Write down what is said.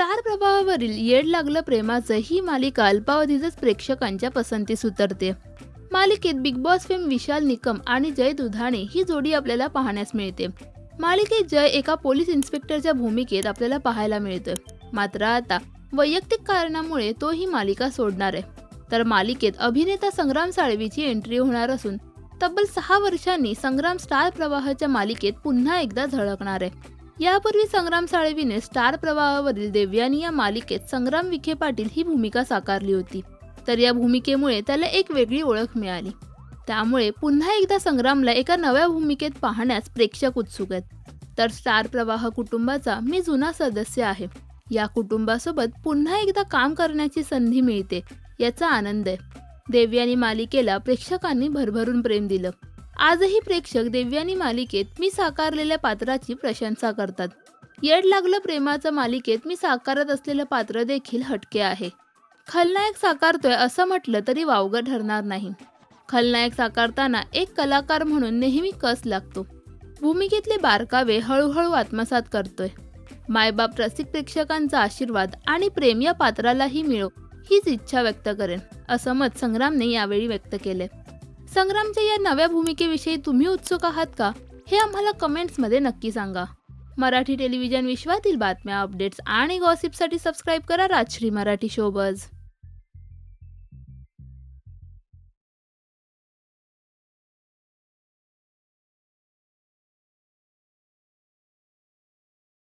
Star प्रवाहावरील येड लागलं प्रेमाचं ही मालिका अल्पावधीतच प्रेक्षकांच्या पसंतीस उतरते. मालिकेत Bigg Boss fame Vishal Nikam आणि जय दुधाणे ही जोडी आपल्याला पाहण्यास मिळते. मालिकेत जय एका पोलीस इन्स्पेक्टरच्या भूमिकेत आपल्याला पाहायला मिळतोय. मात्र आता वैयक्तिक कारणामुळे तो ही मालिका सोडणार आहे. तर मालिकेत अभिनेता संग्राम साळवीची एंट्री होणार असून तब्बल सहा वर्षांनी संग्राम स्टार प्रवाहाच्या मालिकेत पुन्हा एकदा झळकणार आहे. यापूर्वी संग्राम साळवीने स्टार प्रवाहावरील देवयानी या मालिकेत संग्राम विखे पाटील ही भूमिका साकारली होती. तर या भूमिकेमुळे त्याला एक वेगळी ओळख मिळाली. त्यामुळे पुन्हा एकदा संग्रामला एका नव्या भूमिकेत पाहण्यास प्रेक्षक उत्सुक आहेत. तर स्टार प्रवाह कुटुंबाचा मी जुना सदस्य आहे. या कुटुंबासोबत पुन्हा एकदा काम करण्याची संधी मिळते याचा आनंद आहे. देवयानी मालिकेला प्रेक्षकांनी भरभरून प्रेम दिलं. आजही प्रेक्षक देवयानी मालिकेत मी साकारलेल्या पात्राची प्रशंसा करतात. येड लागलं प्रेमाचं मालिकेत मी साकारत असलेलं पात्र देखील हटके आहे. खलनायक साकारतोय असं म्हटलं तरी वावगं ठरणार नाही. खलनायक साकारताना एक कलाकार म्हणून नेहमी कस लागतो. भूमिकेतले बारकावे हळूहळू आत्मसात करतोय. मायबाप रसिक प्रेक्षकांचा आशीर्वाद आणि प्रेम या पात्रालाही मिळो हीच इच्छा व्यक्त करेन असं मत संग्रामने यावेळी व्यक्त केले संग्रामच्या या नव्या भूमिकेविषयी तुम्ही उत्सुक आहात का? हे आम्हाला कमेंट्समध्ये नक्की सांगा. मराठी टेलिव्हिजन विश्वातील बातम्या अपडेट्स आणि गॉसिपसाठी सबस्क्राईब करा राजश्री मराठी शोबज